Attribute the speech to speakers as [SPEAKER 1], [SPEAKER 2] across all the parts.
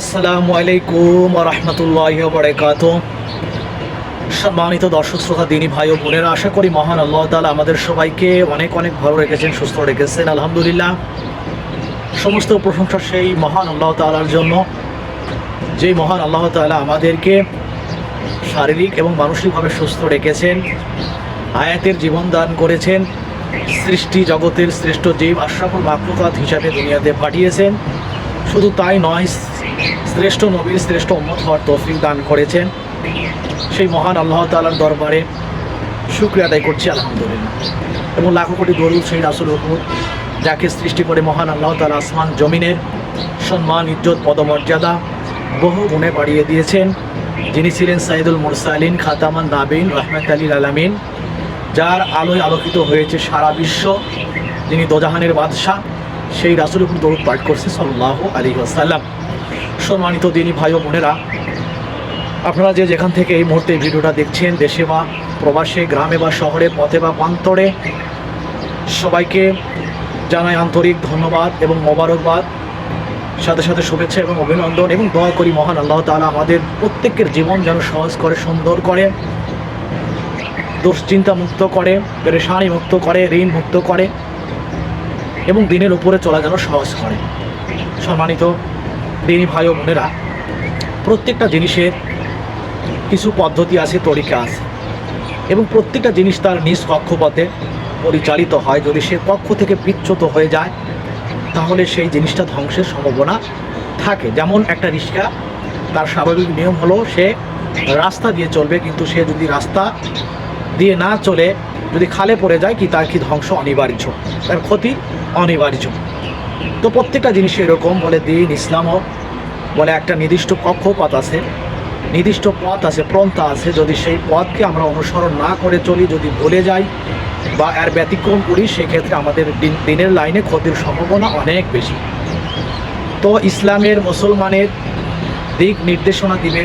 [SPEAKER 1] আসসালামু আলাইকুম রহমতুল্লাহ বরকাত সম্মানিত দর্শক, শ্রোতা, দিনী ভাই ও বোনেরা, আশা করি মহান আল্লাহ তালা আমাদের সবাইকে অনেক অনেক ভালো রেখেছেন, সুস্থ রেখেছেন, আলহামদুলিল্লাহ। সমস্ত প্রশংসা সেই মহান আল্লাহ তালার জন্য, যেই মহান আল্লাহ তালা আমাদেরকে শারীরিক এবং মানসিকভাবে সুস্থ রেখেছেন, আয়াতের জীবন দান করেছেন, সৃষ্টি জগতের শ্রেষ্ঠ জীব আশরাফুল মাকলুকাত হিসাবে দুনিয়াতে পাঠিয়েছেন। শুধু তাই নয় শ্রেষ্ঠ নবীর শ্রেষ্ঠ উম্মত হওয়ার তৌফিক দান করেছেন। সেই মহান আল্লাহ তাআলার দরবারে শুক্রিয়া আদায় করছি, আলহামদুলিল্লাহ। এবং লাখো কোটি দরুদ সেই রাসুল হুকুর যাকে সৃষ্টি করে মহান আল্লাহ তাআলা আসমান, জমিনের সম্মান, ইজ্জত, পদমর্যাদা বহু গুণে বাড়িয়ে দিয়েছেন। যিনি ছিলেন সাইদুল মুরসালিন খাতামান নাবিন রহমত আলীর আলামিন, যার আলোয় আলোকিত হয়েছে সারা বিশ্ব। যিনি দোজাহানের বাদশাহ, সেই রাসুল উপর দৌড় পাঠ করছে সাল্লাহ আলী আসাল্লাম সম্মানিত দিনী ভাই ও বোনেরা, আপনারা যে যেখান থেকে এই মুহূর্তে ভিডিওটা দেখছেন, দেশে বা প্রবাসে, গ্রামে বা শহরে, পথে বা প্রান্তরে, সবাইকে জানাই আন্তরিক ধন্যবাদ এবং মোবারকবাদ, সাথে সাথে শুভেচ্ছা এবং অভিনন্দন এবং দোয়া করি মহান আল্লাহ তালা আমাদের প্রত্যেকের জীবন যেন সহজ করে, সুন্দর করে, দুশ্চিন্তা মুক্ত করে, পেরেশানি মুক্ত করে, ঋণ মুক্ত করে এবং দিনের উপরে চলা যেন সহজ করে। সম্মানিত দিনী ভাই ও বোনেরা, প্রত্যেকটা জিনিসের কিছু পদ্ধতি আছে, তরিকা আছে। এবং প্রত্যেকটা জিনিস তার নিজ কক্ষপথে পরিচালিত হয়। যদি সে কক্ষ থেকে বিচ্যুত হয়ে যায়, তাহলে সেই জিনিসটা ধ্বংসের সম্ভাবনা থাকে। যেমন একটা রিক্সা, তার স্বাভাবিক নিয়ম হলো সে রাস্তা দিয়ে চলবে, কিন্তু সে যদি রাস্তা দিয়ে না চলে, যদি খালে পড়ে যায়, কি তার কি ধ্বংস অনিবার্য, তার ক্ষতি অনিবার্য। তো প্রত্যেকটা জিনিস এরকম বলে দিন, ইসলামও বলে একটা নির্দিষ্ট কক্ষপথ আছে, নির্দিষ্ট পথ আছে প্রন্থা আছে। যদি সেই পথকে আমরা অনুসরণ না করে চলি, যদি ভুলে যাই বা এর ব্যতিক্রম করি, সেক্ষেত্রে আমাদের দিন দিনের লাইনে ক্ষতির সম্ভাবনা অনেক বেশি। তো ইসলামের মুসলমানের দিক নির্দেশনা দিবে,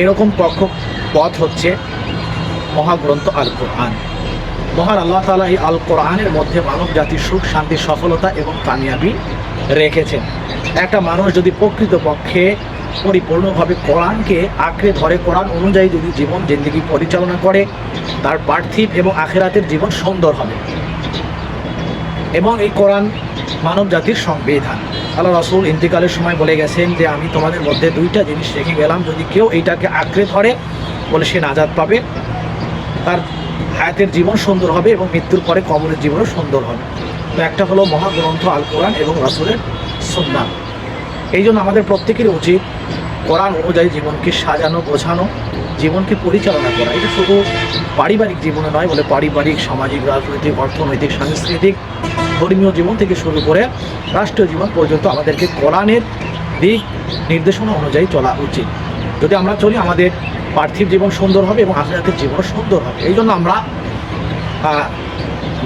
[SPEAKER 1] এরকম কক্ষ পথ হচ্ছে মহাগ্রন্থ আল কোরআন মহান আল্লাহ তালা এই আল কোরআনের মধ্যে মানব জাতির সুখ, শান্তি, সফলতা এবং কামিয়াবি রেখেছেন। একটা মানুষ যদি প্রকৃতপক্ষে পরিপূর্ণভাবে কোরআনকে আঁকড়ে ধরে, কোরআন অনুযায়ী যদি জীবন জিন্দিগি পরিচালনা করে, তার পার্থিব এবং আখেরাতের জীবন সুন্দর হবে। এবং এই কোরআন মানব জাতির সংবিধান। আল্লাহ রসুল ইন্তিকালের সময় বলে গেছেন যে, আমি তোমাদের মধ্যে দুইটা জিনিস রেখে গেলাম। যদি কেউ এইটাকে আঁকড়ে ধরে, বলে সে নাজাদ পাবে। তার হায়াতের জীবন সুন্দর হবে এবং মৃত্যুর পরে কবরের জীবনও সুন্দর হবে। তো একটা হলো মহাগ্রন্থ আল কোরআন এবং রাসুলের সন্ধান এই জন্য আমাদের প্রত্যেকেরই উচিত কোরআন অনুযায়ী জীবনকে সাজানো, গোছানো, জীবনকে পরিচালনা করা। এটা শুধু পারিবারিক জীবনে নয় বলে পারিবারিক, সামাজিক, রাজনৈতিক, অর্থনৈতিক, সাংস্কৃতিক, ধর্মীয় জীবন থেকে শুরু করে রাষ্ট্রীয় জীবন পর্যন্ত আমাদেরকে কোরআনের দিক নির্দেশনা অনুযায়ী চলা উচিত। যদি আমরা চলি আমাদের পার্থিব জীবন সুন্দর হবে এবং আখেরাতের জীবন সুন্দর হবে। এই জন্য আমরা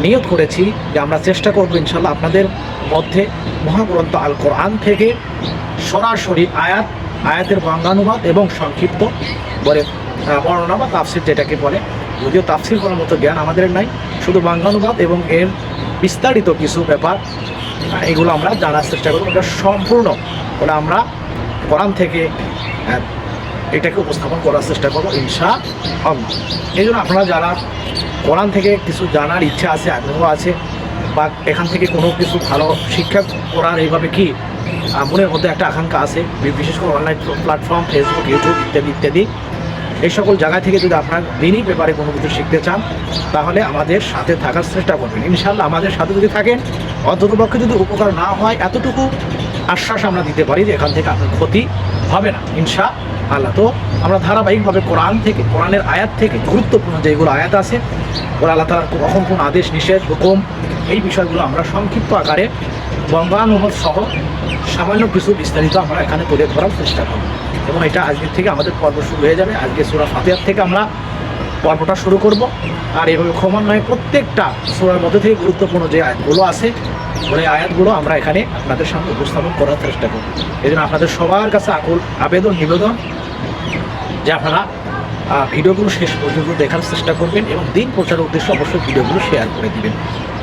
[SPEAKER 1] নিয়ত করেছি যে আমরা চেষ্টা করব ইনশাল্লাহ আপনাদের মধ্যে মহাগ্রন্থ আল কোরআন থেকে সরাসরি আয়াত, আয়াতের বাঙ্গানুবাদ এবং সংক্ষিপ্ত বলে বর্ণনা বা তাফসির যেটাকে বলে। যদিও তাফসির করার মতো জ্ঞান আমাদের নাই, শুধু বাঙ্গানুবাদ এবং এর বিস্তারিত কিছু ব্যাপার এগুলো আমরা জানার চেষ্টা করব। এটা সম্পূর্ণ বলে আমরা কোরআন থেকে এটাকে উপস্থাপন করার চেষ্টা করব ইনশা আল্লাহ এই জন্য আপনারা যারা কোরআন থেকে কিছু জানার ইচ্ছা আছে, আগ্রহ আছে, বা এখান থেকে কোনো কিছু ভালো শিক্ষা করার এইভাবে কি মনের মধ্যে একটা আকাঙ্ক্ষা আছে বিশেষ করে অনলাইন প্ল্যাটফর্ম, ফেসবুক, ইউটিউব ইত্যাদি ইত্যাদি, এই সকল জায়গা থেকে যদি আপনার দিনই পেপারে কোনো কিছু শিখতে চান, তাহলে আমাদের সাথে থাকার চেষ্টা করবেন। ইনশাল্লাহ আমাদের সাথে যদি থাকেন অন্ততপক্ষে যদি উপকার না হয়, এতটুকু আশ্বাস আমরা দিতে পারি যে এখান থেকে আপনার ক্ষতি হবে না ইনশা আল্লাহ। তো আমরা ধারাবাহিকভাবে কোরআন থেকে, কোরআনের আয়াত থেকে গুরুত্বপূর্ণ যেগুলো আয়াত আছে, ওরা আল্লাহ তালার কখন কোন আদেশ, নিষেধ, হুকুম, এই বিষয়গুলো আমরা সংক্ষিপ্ত আকারে বঙ্গানুবাদ সহ সামান্য কিছু বিস্তারিত আমরা এখানে তুলে ধরার চেষ্টা করব। এবং এটা আজকের থেকে আমাদের পর্ব শুরু হয়ে যাবে। আজকে সুরা ফাতিহার থেকে আমরা পর্বটা শুরু করব। আর এভাবে ক্রমান্বয়ে প্রত্যেকটা সুরার মধ্যে থেকে গুরুত্বপূর্ণ যে আয়াতগুলো আছে, ওই আয়াতগুলো আমরা এখানে আপনাদের সামনে উপস্থাপন করার চেষ্টা করব। এই আপনাদের সবার কাছে আকুল আবেদন, নিবেদন। যে আপনারা ভিডিওগুলো শেষ পর্যন্ত দেখার চেষ্টা করবেন এবং দিন প্রচারের উদ্দেশ্যে অবশ্যই ভিডিওগুলো শেয়ার করে দিবেন।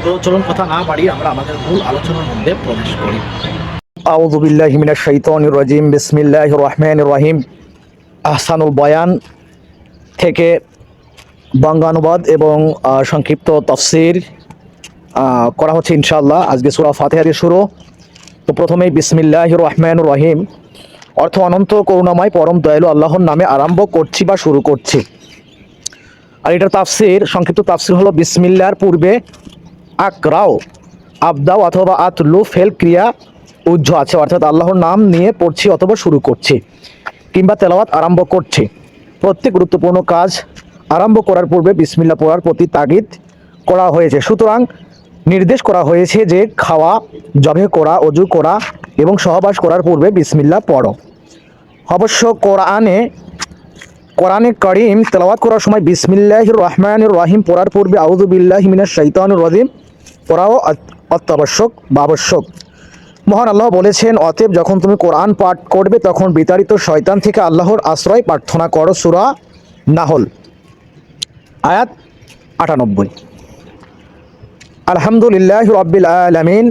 [SPEAKER 1] তো চলুন কথা না বাড়িয়ে আমরা আমাদের মূল আলোচনার মধ্যে প্রবেশ করি। আউযু বিল্লাহি মিনাশ শাইতানির রাজিম, বিসমিল্লাহির রহমানির রহিম। আহসানুল বয়ান থেকে বঙ্গানুবাদ এবং সংক্ষিপ্ত তফসির করা হচ্ছে ইনশাআল্লাহ। আজকে সূরা ফাতিহা দিয়ে শুরু। তো প্রথমেই বিসমিল্লাহির রহমানির রহিম। অর্থ অনন্ত করুণাময়, পরম দয়ালু আল্লাহর নামে আরম্ভ করছি বা শুরু করছি। আর এটার তাফসির, সংক্ষিপ্ত তাফসির হলো বিসমিল্লার পূর্বে আকরাও আবদাও অথবা আতলু ফেল ক্রিয়া উজ্জ্ব আছে, অর্থাৎ আল্লাহর নাম নিয়ে পড়ছি অথবা শুরু করছি কিংবা তেলাওয়াত আরম্ভ করছি। প্রত্যেক গুরুত্বপূর্ণ কাজ আরম্ভ করার পূর্বে বিসমিল্লা পড়ার প্রতি তাগিদ করা হয়েছে। সুতরাং নির্দেশ করা হয়েছে যে খাওয়া, জবে করা, অজু করা এবং সহবাস করার পূর্বে বিসমিল্লা পড়ো। অবশ্য কোরআনে কোরআনে করিম তেলাওয়াত করার সময় বিসমিল্লাহ রহমানুর রহিম পড়ার পূর্বে আউজুবিল্লাহ মিনাশ শৈতানুর রহিম পড়াও অত্যাবশ্যক বা আবশ্যক। মহান আল্লাহ বলেছেন, অতএব যখন তুমি কোরআন পাঠ করবে তখন বিতাড়িত শয়তান থেকে আল্লাহর আশ্রয় প্রার্থনা করো সুরা নাহল। আয়াত আটানব্বই। আলহামদুলিল্লাহ রব্বিল আলামিন।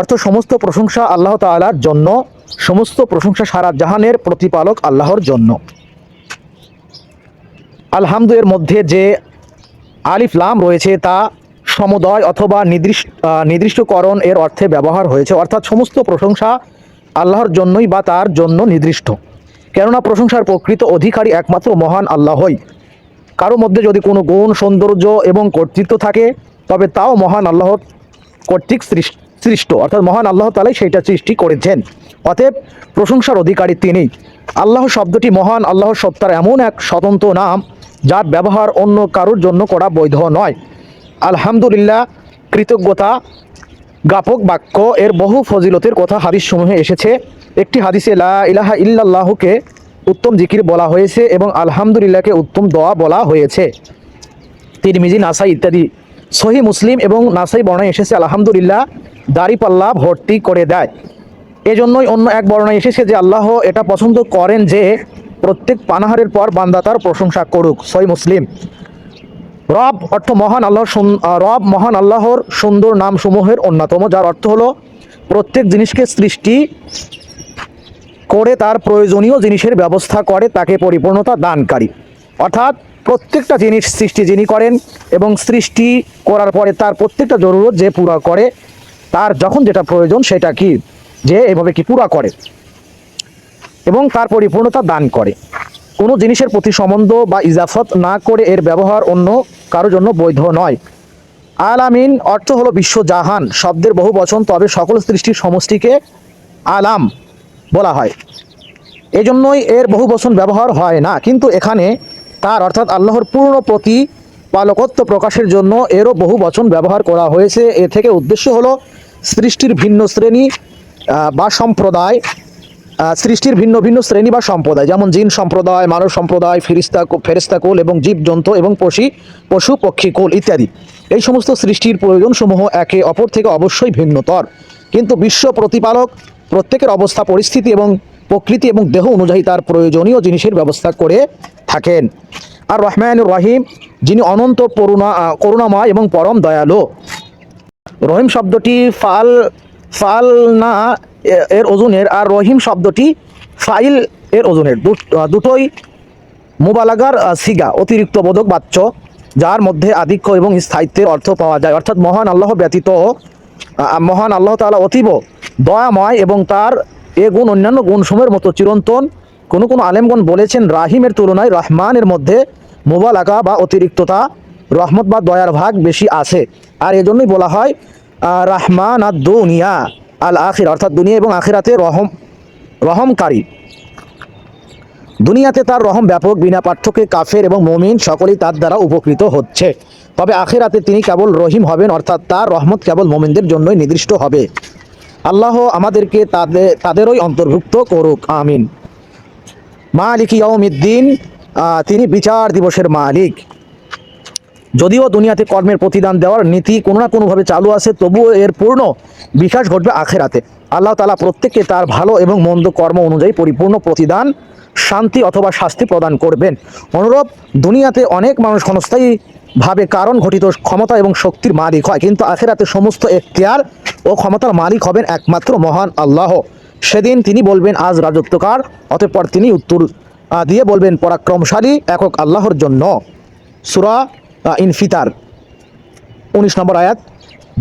[SPEAKER 1] অর্থ সমস্ত প্রশংসা আল্লাহ তাআলার জন্য, সমস্ত প্রশংসা সারা জাহানের প্রতিপালক আল্লাহর জন্য। আলহামদু এর মধ্যে যে আলিফ লাম রয়েছে তা সমুদয় অথবা নির্দিষ্ট নির্দিষ্টকরণ এর অর্থে ব্যবহার হয়েছে। অর্থাৎ সমস্ত প্রশংসা আল্লাহর জন্যই বা তার জন্য নির্দিষ্ট। কেননা প্রশংসার প্রকৃত অধিকারী একমাত্র মহান আল্লাহই কারও মধ্যে যদি কোনো গুণ, সৌন্দর্য এবং কর্তৃত্ব থাকে, তবে তাও মহান আল্লাহর কর্তৃক সৃষ- সৃষ্ট, অর্থাৎ মহান আল্লাহ তালাই সেইটা সৃষ্টি করেছেন। অতএব প্রশংসার অধিকারী তিনি। আল্লাহ শব্দটি মহান, আল্লাহ সত্তার এমন এক স্বতন্ত্র নাম, যার ব্যবহার অন্য কারোর জন্য করা বৈধ নয়। আলহামদুলিল্লাহ, কৃতজ্ঞতা জ্ঞাপক বাক্য, এর বহু ফজিলতের কথা হাদিস সমূহে এসেছে। একটি হাদিসে লা ইলাহা ইল্লাল্লাহকে উত্তম জিকির বলা হয়েছে এবং আলহামদুলিল্লাহকে উত্তম দোয়া বলা হয়েছে। তিরমিজি, নাসাই ইত্যাদি। সহি মুসলিম এবং নাসাই বর্ণায় এসেছে, আলহামদুলিল্লাহ দাড়িপাল্লা ভর্তি করে দেয়। এজন্যই অন্য এক বর্ণায় এসেছে যে আল্লাহ এটা পছন্দ করেন যে প্রত্যেক পানাহারের পর বান্দা তার প্রশংসা করুক। সহি মুসলিম। রব অর্থ মহান আল্লাহর রব মহান আল্লাহর সুন্দর নামসমূহের অন্যতম, যার অর্থ হলো প্রত্যেক জিনিসকে সৃষ্টি করে তার প্রয়োজনীয় জিনিসের ব্যবস্থা করে, তাকে পরিপূর্ণতা দানকারী। অর্থাৎ প্রত্যেকটা জিনিস সৃষ্টি যিনি করেন এবং সৃষ্টি করার পরে তার প্রত্যেকটা জরুরত যে পুরা করে তার যখন যেটা প্রয়োজন সেটা কি? যে এভাবে কি পুরা করে। এবং তার পরিপূর্ণতা দান করে। কোনো জিনিসের প্রতি সম্বন্ধ বা ইজাফত না করে এর ব্যবহার অন্য কারও জন্য বৈধ নয়। আলামিন অর্থ হলো বিশ্বজাহান শব্দের বহু বচন, তবে সকল সৃষ্টির সমষ্টিকে আলাম বলা হয়। এজন্যই এর বহু বচন ব্যবহার হয় না, কিন্তু এখানে তার অর্থাৎ আল্লাহর পূর্ণ প্রতি পালকত্ব প্রকাশের জন্য এরও বহু বচন ব্যবহার করা হয়েছে। এ থেকে উদ্দেশ্য হলো সৃষ্টির ভিন্ন শ্রেণি বা সম্প্রদায়। সৃষ্টির ভিন্ন ভিন্ন শ্রেণি বা সম্প্রদায়, যেমন জিন সম্প্রদায়, মানব সম্প্রদায়, ফিরিস্তা ফেরিস্তাকুল এবং জীবজন্তু এবং পশি, পশু, পক্ষী পক্ষীকুল ইত্যাদি। এই সমস্ত সৃষ্টির প্রয়োজনসমূহ একে অপর থেকে অবশ্যই ভিন্নতর। কিন্তু বিশ্ব প্রতিপালক, প্রত্যেকের অবস্থা, পরিস্থিতি এবং প্রকৃতি এবং দেহ অনুযায়ী তার প্রয়োজনীয় জিনিসের ব্যবস্থা করে থাকেন। আর রহমানুর রহিম যিনি অনন্ত করুণা করুণাময় এবং পরম দয়ালু। রহিম শব্দটি ফাল ফাল না এর ওজনের, আর রহিম শব্দটি ফাইল এর ওজনের। দুটোই মোবালাগার সিগা, অতিরিক্ত বোধক বাচ্চ যার মধ্যে আধিক্য এবং স্থায়িত্বের অর্থ পাওয়া যায়। অর্থাৎ মহান আল্লাহ ব্যতীত মহান আল্লাহ তাআলা অতীব দয়াময় এবং তার এ গুণ অন্যান্য গুণসমূহের মতো চিরন্তন। কোনো কোনো আলেমগণ বলেছেন, রাহিমের তুলনায় রহমানের মধ্যে মোবালাগা বা অতিরিক্ততা, রহমত বা দয়ার ভাগ বেশি আছে। আর এজন্যই বলা হয় রাহমান আর দুনিয়া, আল আখির, অর্থাৎ দুনিয়া এবং আখিরাতে রহম, রহমকারী। দুনিয়াতে তার রহম ব্যাপক, বিনা পার্থক্যে কাফের এবং মমিন সকলেই তার দ্বারা উপকৃত হচ্ছে। তবে আখেরাতে তিনি কেবল রহিম হবেন, অর্থাৎ তার রহমত কেবল মোমিনদের জন্যই নির্দিষ্ট হবে। আল্লাহ আমাদেরকে তাদের, তাদেরই অন্তর্ভুক্ত করুক, আমিন। মালিক ইয়ৌমিদ্দিন তিনি বিচার দিবসের মালিক। যদিও দুনিয়াতে কর্মের প্রতিদান দেওয়ার নীতি কোনো না কোনোভাবে চালু আছে, তবুও এর পূর্ণ বিকাশ ঘটবে আখেরাতে। আল্লাহ তালা প্রত্যেককে তার ভালো এবং মন্দ কর্ম অনুযায়ী পরিপূর্ণ প্রতিদান, শান্তি অথবা শাস্তি প্রদান করবেন। অনুরূপ, দুনিয়াতে অনেক মানুষ ক্ষণস্থায়ী ভাবে কারণ ঘটিত ক্ষমতা এবং শক্তির মালিক হয়, কিন্তু আখেরাতে সমস্ত এখতিয়ার
[SPEAKER 2] ও ক্ষমতার মালিক হবেন একমাত্র মহান আল্লাহ। সেদিন তিনি বলবেন, আজ রাজত্বকার অতঃপর তিনি উত্তর দিয়ে বলবেন, পরাক্রমশালী একক আল্লাহর জন্য। সুরা ইনফিতার। উনিশ নম্বর আয়াত,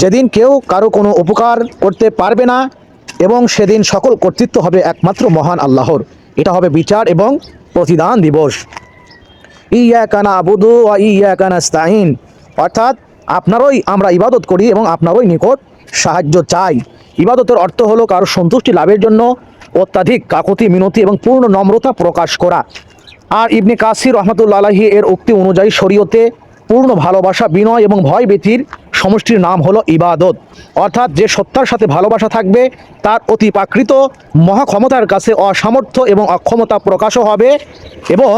[SPEAKER 2] যেদিন কেউ কারও কোনো উপকার করতে পারবে না এবং সেদিন সকল কর্তৃত্ব হবে একমাত্র মহান আল্লাহর। এটা হবে বিচার এবং প্রতিদান দিবস। ইয়া কানা আবুদু ইয়া কানা স্তাইন অর্থাৎ, আপনারই আমরা ইবাদত করি এবং আপনারই নিকট সাহায্য চাই। ইবাদতের অর্থ হলো কারও সন্তুষ্টি লাভের জন্য অত্যাধিক কাকতি, মিনতি এবং পূর্ণ নম্রতা প্রকাশ করা। আর ইবনে কাসির রহমতুল্লা আলাহি এর উক্তি অনুযায়ী শরীয়তে পূর্ণ ভালোবাসা, বিনয় এবং ভয় ব্যতীর সমষ্টির নাম হলো ইবাদত। অর্থাৎ যে সত্তার সাথে ভালোবাসা থাকবে, তার অতি প্রাকৃত মহাক্ষমতার কাছে অসামর্থ্য এবং অক্ষমতা প্রকাশও হবে এবং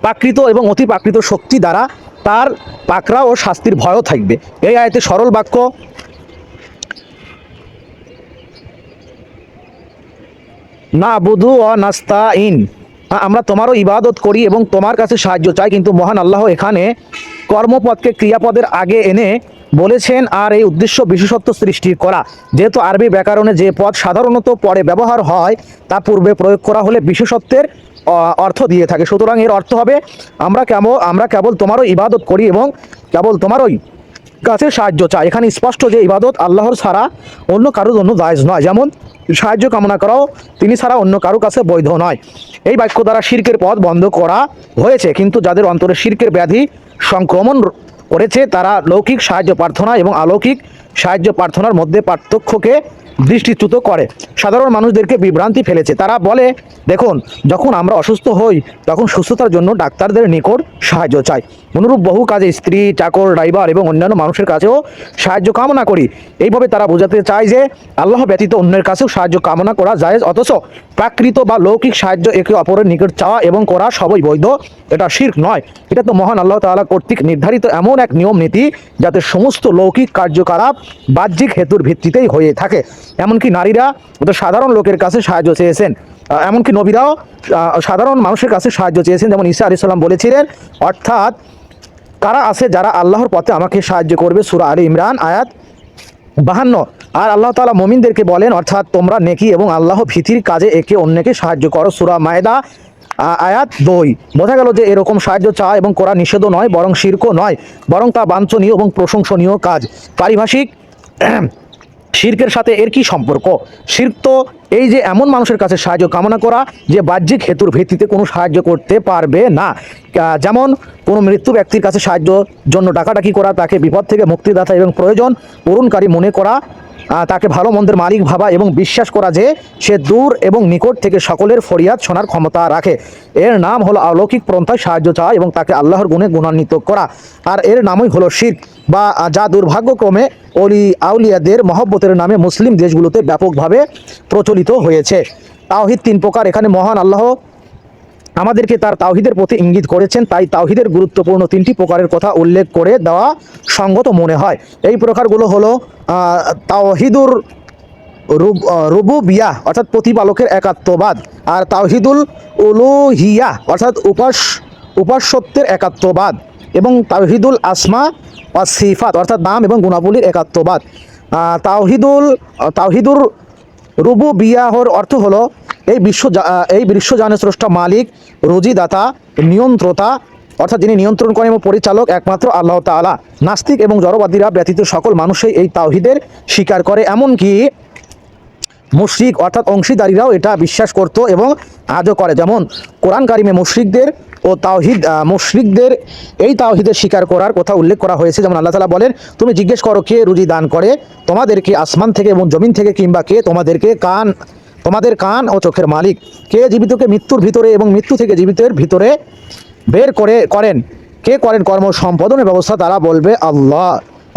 [SPEAKER 2] প্রাকৃত এবং অতি প্রাকৃত শক্তি দ্বারা তার পাকড়া ও শাস্তির ভয়ও থাকবে। এই আয়তে সরল বাক্য না বুধু ও নাস্তা ইন আমরা তোমারও ইবাদত করি এবং তোমার কাছে সাহায্য চাই, কিন্তু মহান আল্লাহ এখানে কর্মপদকে ক্রিয়াপদের আগে এনে বলেছেন, আর এই উদ্দেশ্য বিশেষত্ব সৃষ্টি করা। যেহেতু আরবি ব্যাকরণে যে পদ সাধারণত পরে ব্যবহার হয়, তা পূর্বে প্রয়োগ করা হলে বিশেষত্বের অর্থ দিয়ে থাকে। সুতরাং এর অর্থ হবে, আমরা কেমন, আমরা কেবল তোমারও ইবাদত করি এবং কেবল তোমারই কাছে সাহায্য চায়। এখানে স্পষ্ট যে ইবাদত আল্লাহর ছাড়া অন্য কারোর জন্য দায়জ নয়। যেমন, সাহায্য কামনা করাও তিনি ছাড়া অন্য কারও কাছে বৈধ নয়। এই বাক্য দ্বারা শির্কের পথ বন্ধ করা হয়েছে, কিন্তু যাদের অন্তরে শির্কের ব্যাধি সংক্রমণ করেছে, তারা লৌকিক সাহায্য প্রার্থনা এবং অলৌকিক সাহায্য প্রার্থনার মধ্যে পার্থক্যকে দৃষ্টিচ্যুত করে। সাধারণ মানুষদেরকে বিভ্রান্তি ফেলেছে। তারা বলে, দেখুন, যখন আমরা অসুস্থ হই, তখন সুস্থতার জন্য ডাক্তারদের নিকট সাহায্য চাই। অনুরূপ বহু কাজে স্ত্রী, চাকর, ড্রাইভার এবং অন্যান্য মানুষের কাছেও সাহায্য কামনা করি। এইভাবে তারা বোঝাতে চায় যে, আল্লাহ ব্যতীত অন্যের কাছেও সাহায্য কামনা করা যায় অথচ প্রাকৃত বা লৌকিক সাহায্য একে অপরের নিকট চাওয়া এবং করা সবই বৈধ। এটা শির্ক নয়। এটা তো মহান আল্লাহ তালা কর্তৃক নির্ধারিত এমন এক নিয়ম নীতি যাতে সমস্ত লৌকিক কার্যকলাপ বাহ্যিক হেতুর ভিত্তিতেই হয়ে থাকে। এমনকি নারীরা সাধারণ লোকের কাছে সাহায্য চেয়েছেন। এমনকি নবীরাও সাধারণ মানুষের কাছে সাহায্য চেয়েছেন। যেমন ঈসা আলাইহিস সালাম বলেছিলেন, অর্থাৎ কারা আছে যারা আল্লাহর পথে আমাকে সাহায্য করবে? সুরা আলী ইমরান, আয়াত বাহান্ন। আর আল্লাহ তালা মমিনদেরকে বলেন, অর্থাৎ তোমরা নেকি এবং আল্লাহ ভীতির কাজে একে অন্যকে সাহায্য করো। সুরা মায়দা আয়াত দই। বোঝা গেল যে এরকম সাহায্য চা এবং করা নিষেধও নয়, বরং শির্কও নয়, বরং তা বাঞ্ছনীয় এবং প্রশংসনীয় কাজ। পারিভাষিক শির্কের সাথে এর কি সম্পর্ক? শির্ক তো এই যে এমন মানুষের কাছে সাহায্য কামনা করা যে বাহ্যিক হেতুর ভিত্তিতে কোনো সাহায্য করতে পারবে না। যেমন কোনো মৃত্যু ব্যক্তির কাছে সাহায্য জন্য ডাকাডাকি করা, তাকে বিপদ থেকে মুক্তিদাতা এবং প্রয়োজন পূরণকারী মনে করা তাকে ভালো মন্দের মালিক ভাবা এবং বিশ্বাস করা যে সে দূর এবং নিকট থেকে সকলের ফরিয়াদ শোনার ক্ষমতা রাখে। এর নাম হলো অলৌকিক পন্থায় সাহায্য চাওয়া এবং তাকে আল্লাহর গুণে গুণান্বিত করা। আর এর নামই হলো শির বা যা দুর্ভাগ্যক্রমে অলি আউলিয়াদের মহব্বতের নামে মুসলিম দেশগুলোতে ব্যাপকভাবে প্রচলিত হয়েছে। তাওহিদ তিন প্রকার, এখানে মহান আল্লাহ আমাদেরকে তার তাওহিদের প্রতি ইঙ্গিত করেছেন, তাই তাওহিদের গুরুত্বপূর্ণ তিনটি প্রকারের কথা উল্লেখ করে দেওয়া সঙ্গত মনে হয়। এই প্রকারগুলো হলো তাওহিদুর রুব- রুবুবিয়া অর্থাৎ প্রতিপালকের একাত্মবাদ, আর তাওহিদুল উলুহিয়া অর্থাৎ উপাস উপাস্যত্বের একাত্মবাদ, এবং তাওহিদুল আসমা সিফাত, অর্থাৎ নাম এবং গুণাবলীর একাত্মবাদ। তাওহিদুল, তাওহিদুর রুবু বিয়াহর অর্থ হলো এই বিশ্ব এই বিশ্বজানের স্রষ্টা মালিক, রুজিদাতা, নিয়ন্ত্রতা, অর্থাৎ যিনি নিয়ন্ত্রণ করেন এবং পরিচালক একমাত্র আল্লাহ তাআলা। নাস্তিক এবং জড়বাদীরা ব্যতীত সকল মানুষই এই তাওহিদের স্বীকার করে। এমনকি মুশরিক, অর্থাৎ অংশীদারীরাও এটা বিশ্বাস করত এবং আজও করে। যেমন কোরআন কারিমে মুশরিকদের ও তাওহিদ মুশরিকদের এই তাওহিদের স্বীকার করার কথা উল্লেখ করা হয়েছে। যেমন আল্লাহ তালা বলেন, তুমি জিজ্ঞেস করো কে রুজি দান করে? তোমাদেরকে আসমান থেকে এবং জমিন থেকে কিংবা কে? তোমাদেরকে কান তোমাদের কান ও চোখের মালিক। কে জীবিতকে মৃত্যুর ভিতরে এবং মৃত্যু থেকে জীবিতের ভিতরে বের করে, করেন? কে করেন কর্ম সম্পাদনের ব্যবস্থা? তারা বলবে, আল্লাহ।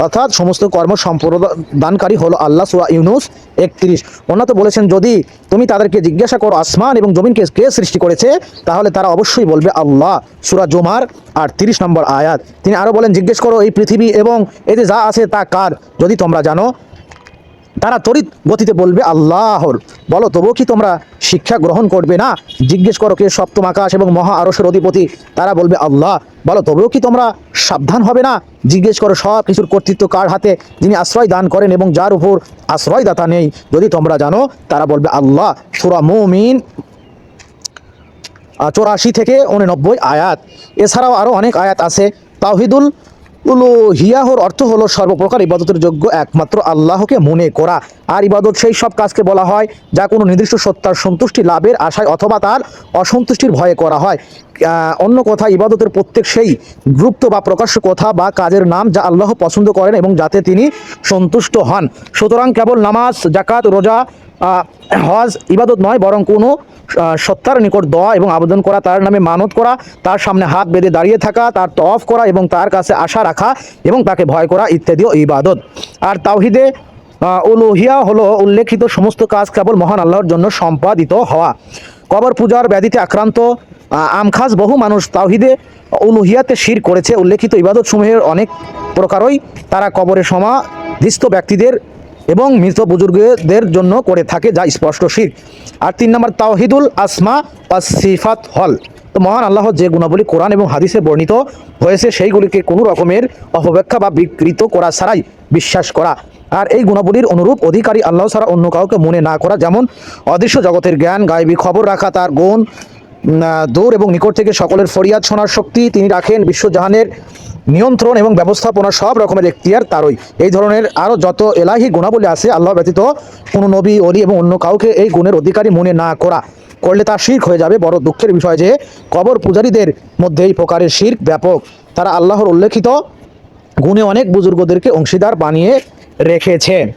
[SPEAKER 2] অর্থাৎ সমস্ত কর্ম সম্প্রদানকারী হলো আল্লাহ, সুরা ইউনুস একত্রিশ। ওনাতে বলেছেন, যদি তুমি তাদেরকে জিজ্ঞাসা করো, আসমান এবং জমিনকে কে সৃষ্টি করেছে? তাহলে তারা অবশ্যই বলবে, আল্লাহ। সুরা জোমার আর তিরিশ নম্বর আয়াত। তিনি আরও বলেন, জিজ্ঞেস করো এই পৃথিবী এবং এতে যা আছে তা কার? যদি তোমরা জানো তারা তড়িৎ গতিতে বলবে, আল্লাহর। বলো, তবুও কি তোমরা শিক্ষা গ্রহণ করবে না? জিজ্ঞেস করো কে? সপ্তম আকাশ এবং মহা আরসের অধিপতি। তারা বলবে, আল্লাহ। বলো, তবুও কি তোমরা সাবধান হবে না? জিজ্ঞেস করো, সব কিছুর কর্তৃত্ব কার হাতে? যিনি আশ্রয় দান করেন এবং যার উপর আশ্রয়দাতা নেই। যদি তোমরা জানো, তারা বলবে, আল্লাহ। সুরা মুমিন চৌরাশি থেকে উননব্বই আয়াত। এছাড়াও আরও অনেক আয়াত আছে। তাওহিদুল হিয়াহর অর্থ হলো সর্বপ্রকার ইবাদতের যোগ্য একমাত্র আল্লাহকে মনে করা। আর ইবাদত সেই সব কাজকে বলা হয় যা কোনো নির্দিষ্ট সত্তার সন্তুষ্টি, লাভের আশায় অথবা তার অসন্তুষ্টির ভয়ে করা হয়। অন্য কথা, ইবাদতের প্রত্যেক সেই গুপ্ত বা প্রকাশ্য কথা বা কাজের নাম যা আল্লাহ পছন্দ করেন এবং যাতে তিনি সন্তুষ্ট হন। সুতরাং কেবল নামাজ জাকাত রোজা হজ ইবাদত নয়, বরং কোনো সত্তার নিকট দোয়া এবং আবেদন করা, তার নামে মানত করা, তার সামনে হাত বেঁধে দাঁড়িয়ে থাকা, তার তফ করা এবং তার কাছে আশা রাখা এবং তাকে ভয় করা ইত্যাদিও ইবাদত। আর তাওহিদে উলুহিয়া হলো উল্লেখিত সমস্ত কাজ কেবল মহান আল্লাহর জন্য সম্পাদিত হওয়া। কবর পূজার ব্যাধিতে আক্রান্ত আমখাস বহু মানুষ তাওহিদে উলুহিয়াতে শির করেছে। উল্লেখিত ইবাদত সমূহের অনেক প্রকারই তারা কবরে সমাধিস্থ ব্যক্তিদের এবং মৃত বুজুর্গদের জন্য করে থাকে যা স্পষ্ট শির। আর তিন নম্বর, তাওহিদুল আসমা বা সিফাত হল। তো মহান আল্লাহ যে গুণাবলী কোরআন এবং হাদিসে বর্ণিত হয়েছে, সেইগুলিকে কোনো রকমের অপব্যাখ্যা বা বিকৃত করা ছাড়াই বিশ্বাস করা। আর এই গুণাবলীর অনুরূপ অধিকারী আল্লাহ ছাড়া অন্য কাউকে মনে না করা, যেমন অদৃশ্য জগতের জ্ঞান গায়েবী খবর রাখা, তার গুণ দূর এবং নিকট থেকে সকলের ফরিয়াদ শোনার শক্তি তিনি রাখেন। বিশ্বজাহানের নিয়ন্ত্রণ এবং ব্যবস্থাপনা সব রকমের এখতিয়ার তারই। এই ধরনের আরও যত এলাহি গুণাবলী আছে, আল্লাহ ব্যতীত কোনো নবী অলি এবং অন্য কাউকে এই গুণের অধিকারী মনে না করা। করলে তা শির্ক হয়ে যাবে। বড় দুঃখের বিষয় যে, কবর পূজারীদের মধ্যে এই প্রকারের শির্ক ব্যাপক। তারা আল্লাহর উল্লেখিত গুণে অনেক বুজুর্গদেরকে অংশীদার বানিয়ে রেখেছে।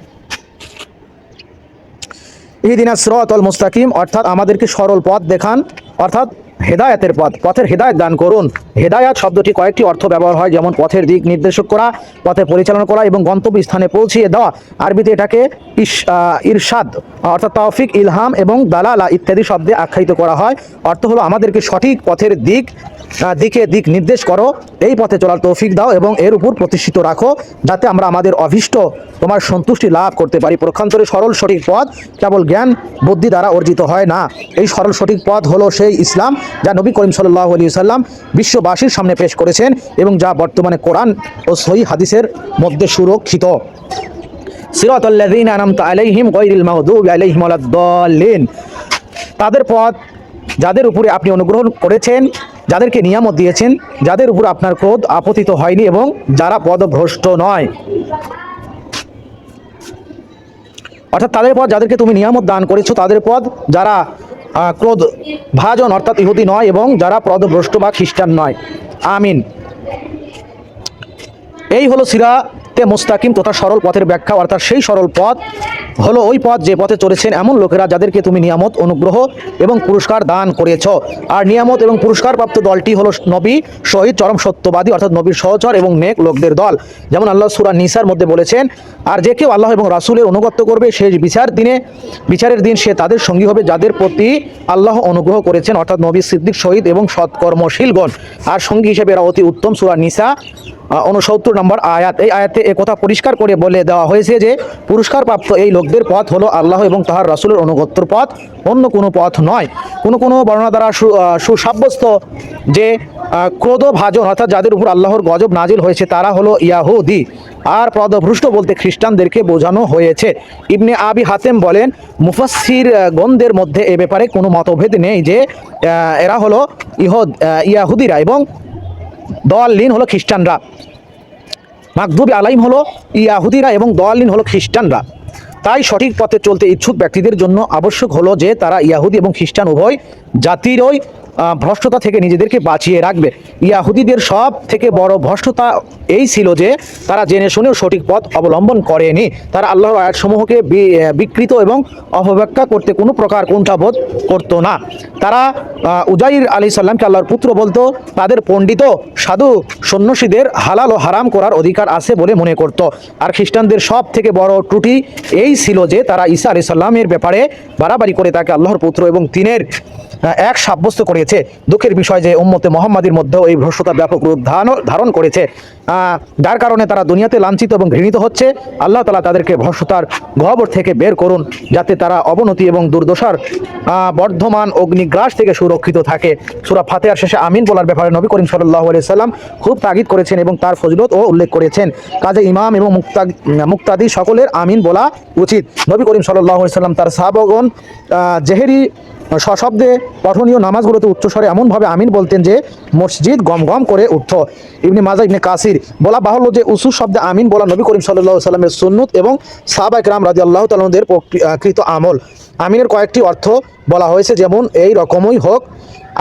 [SPEAKER 2] ইহদিনা অল মুস্তাকিম, অর্থাৎ আমাদেরকে সরল পথ দেখান। অর্থাৎ হেদায়তের পথ, পথের হেদায়ত দান করুন। হেদায়ত শব্দটি কয়েকটি অর্থ ব্যবহার হয়, যেমন পথের দিক নির্দেশক করা, পথে পরিচালনা করা এবং গন্তব্য স্থানে পৌঁছিয়ে দেওয়া। আরবিতে এটাকে ইরশাদ, অর্থাৎ তৌফিক, ইলহাম এবং দালালা ইত্যাদি শব্দে আখ্যায়িত করা হয়। অর্থ হলো আমাদেরকে সঠিক পথের দিক দিকে দিক নির্দেশ করো, এই পথে চলার তৌফিক দাও এবং এর উপর প্রতিষ্ঠিত রাখো, যাতে আমরা আমাদের অভীষ্ট, তোমার সন্তুষ্টি লাভ করতে পারি। প্রক্ষান্তরে সরল সঠিক পথ কেবল জ্ঞান, বুদ্ধি দ্বারা অর্জিত হয় না। এই সরল সঠিক পথ হলো সেই ইসলাম যা নবী করিম সাল্লাহ আলী সাল্লাম বিশ্ববাসীর সামনে পেশ করেছেন এবং যা বর্তমানে কোরআন ও সহি হাদিসের মধ্যে সুরক্ষিত। সিরাত আল্লাযীনা আনআমতা আলাইহিম গায়রিল মাগদুবি আলাইহিম ওয়ালাদ-দাল্লিন। তাদের পথ যাদের উপরে আপনি অনুগ্রহ করেছেন, যাদেরকে নিয়ামত দিয়েছেন, যাদের উপর আপনার ক্রোধ আপতিত হয়নি এবং যারা পদভ্রষ্ট নয়। অর্থাৎ তাদের পদ যাদেরকে তুমি নিয়ামত দান করেছ, তাদের পদ যারা ক্রোধ ভাজন অর্থাৎ ইহুদি নয় এবং যারা পদভ্রষ্ট বা খ্রিস্টান নয়। আমিন। এই হলো সিরাতে মুস্তাকিম তথা সরল পথের ব্যাখ্যা, অর্থাৎ সেই সরল পথ হলো ওই পথ যে পথে চলেছেন এমন লোকেরা যাদেরকে তুমি নিয়ামত, অনুগ্রহ এবং পুরস্কার দান করেছ। আর নিয়ামত এবং পুরস্কারপ্রাপ্ত দলটি হলো নবী, শহীদ, চরম সত্যবাদী, অর্থাৎ নবীর সহচর এবং নেক লোকদের দল। যেমন আল্লাহ সুরা নিসার মধ্যে বলেছেন, আর যে কেউ আল্লাহ এবং রাসুলের অনুগত্য করবে, শেষ বিচার দিনে, বিচারের দিন সে তাদের সঙ্গী হবে যাদের প্রতি আল্লাহ অনুগ্রহ করেছেন, অর্থাৎ নবী সিদ্দিক, শহীদ এবং সৎকর্মশীলগণ। আর সঙ্গী হিসেবে এরা অতি উত্তম, সুরা নিসা উনসত্তর নম্বর আয়াত। এই আয়াতে কথা পরিষ্কার করে বলে দেওয়া হয়েছে যে, পুরস্কারপ্রাপ্ত এই লোকদের পথ হলো আল্লাহ এবং তাহার রাসুলের অনুগত্যর পথ। অন্য কোনো পথ নয়। কোনো কোনো বর্ণনা দ্বারা সুসাব্যস্ত যে ক্রোধভাজন অর্থাৎ যাদের উপর আল্লাহর গজব নাজিল হয়েছে, তারা হলো ইয়াহুদি। আর পদভ্রষ্ট বলতে খ্রিস্টানদেরকে বোঝানো হয়েছে। ইবনে আবি হাতেম বলেন মুফাসির গণদের মধ্যে এ ব্যাপারে কোনো মতভেদ নেই যে এরা হলো ইহদ ইয়াহুদিরা এবং দলিন হলো খ্রিস্টানরা। মাকদুবি আলাইম হলো ইয়াহুদিরা এবং দলিন হলো খ্রিস্টানরা। তাই সঠিক পথে চলতে ইচ্ছুক ব্যক্তিদের জন্য আবশ্যক হলো যে তারা ইয়াহুদি এবং খ্রিস্টান উভয় জাতিরই ভ্রষ্টতা থেকে নিজেদেরকে বাঁচিয়ে রাখবে। ইয়াহুদিদের সব থেকে বড় ভ্রষ্টতা এই ছিল যে, তারা জেনে শুনেও সঠিক পথ অবলম্বন করেনি। তারা আল্লাহর আয়াতসমূহকে বিকৃত এবং অপব্যাখ্যা করতে কোনো প্রকার কুণ্ঠাবোধ করতো না। তারা উজাইর আলী সাল্লামকে আল্লাহর পুত্র বলতো, তাদের পণ্ডিত সাধু সন্ন্যাসীদের হালাল ও হারাম করার অধিকার আছে বলে মনে করত। আর খ্রিস্টানদের সব থেকে বড় ত্রুটি এই ছিল যে, তারা ঈসা আলি সাল্লামের ব্যাপারে বাড়াবাড়ি করে তাকে আল্লাহর পুত্র এবং তিনের এক সাব্যস্ত করেছে দুঃখের বিষয় যে উম্মতে মোহাম্মদের মধ্যেও এই ভ্রষ্টতা ব্যাপক রূপ ধারণ- করেছে। যার কারণে তারা দুনিয়াতে লাঞ্ছিত এবং ঘৃণিত হচ্ছে। আল্লাহ তালা তাদেরকে ভ্রষ্টতার গহবর থেকে বের করুন, যাতে তারা অবনতি এবং দুর্দশার বর্ধমান অগ্নিগ্রাস থেকে সুরক্ষিত থাকে। সুরা ফাতেহার শেষে আমিন বলার ব্যাপারে নবী করিম সাল্লাহ সাল্লাম খুব তাগিদ করেছেন এবং তার ফজিলত ও উল্লেখ করেছেন। কাজে ইমাম এবং মুক্তা মুক্তাদি সকলের আমিন বলা উচিত। নবী করিম সাল্লাহ সাল্লাম তার সাহাবগণ জেহেরি সশব্দে পঠনীয় নামাজগুলোতে উচ্চস্বরে এমনভাবে আমিন বলতেন যে মসজিদ গম গম করে উঠত। ইবনে মাজা ইবনে কাসির বলা বাহুল্য যে উসু শব্দে আমিন বলা নবী করিম সাল্লাহ সাল্লামের সুন্নত এবং সাহাবা ইকরাম রাজি আল্লাহ তালদের কৃত আমল। আমিনের কয়েকটি অর্থ বলা হয়েছে যেমন, এই রকমই হোক,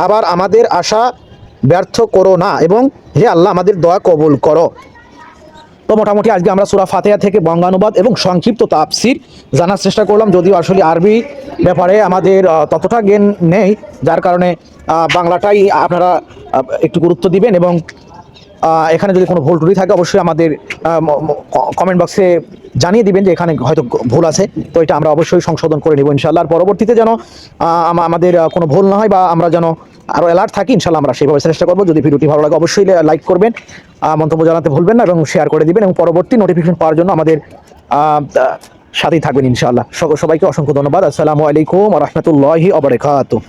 [SPEAKER 2] আবার আমাদের আশা ব্যর্থ করো না এবং হে আল্লাহ, আমাদের দয়া কবুল করো। তো মোটামুটি আজকে আমরা সুরা ফাতেহা থেকে বঙ্গানুবাদ এবং সংক্ষিপ্ত তাফসির জানার চেষ্টা করলাম। যদিও আসলে আরবি ব্যাপারে আমাদের ততটা জ্ঞান নেই, যার কারণে বাংলাটাই আপনারা একটু গুরুত্ব দিবেন এবং এখানে যদি কোনো ভুল ত্রুটি থাকে, অবশ্যই আমাদের কমেন্ট বক্সে জানিয়ে দিবেন যে এখানে হয়তো ভুল আছে। তো এটা আমরা অবশ্যই সংশোধন করে নেব ইনশাল্লাহ আর পরবর্তীতে যেন আমাদের কোনো ভুল না হয় বা আমরা যেন আরও অ্যালার্ট থাকি ইনশাল্লাহ আমরা সেইভাবে চেষ্টা করব। যদি ভিডিওটি ভালো লাগে, অবশ্যই লাইক করবেন মন্তব্য জানাতে ভুলবেন না এবং শেয়ার করে দিবেন এবং পরবর্তী নোটিফিকেশন পাওয়ার জন্য আমাদের সাথেই থাকবেন ইনশাআল্লাহ। সবাইকে অসংখ্য ধন্যবাদ। আসসালামু আলাইকুম রহমতুল্লাহি অবরাকাতুহ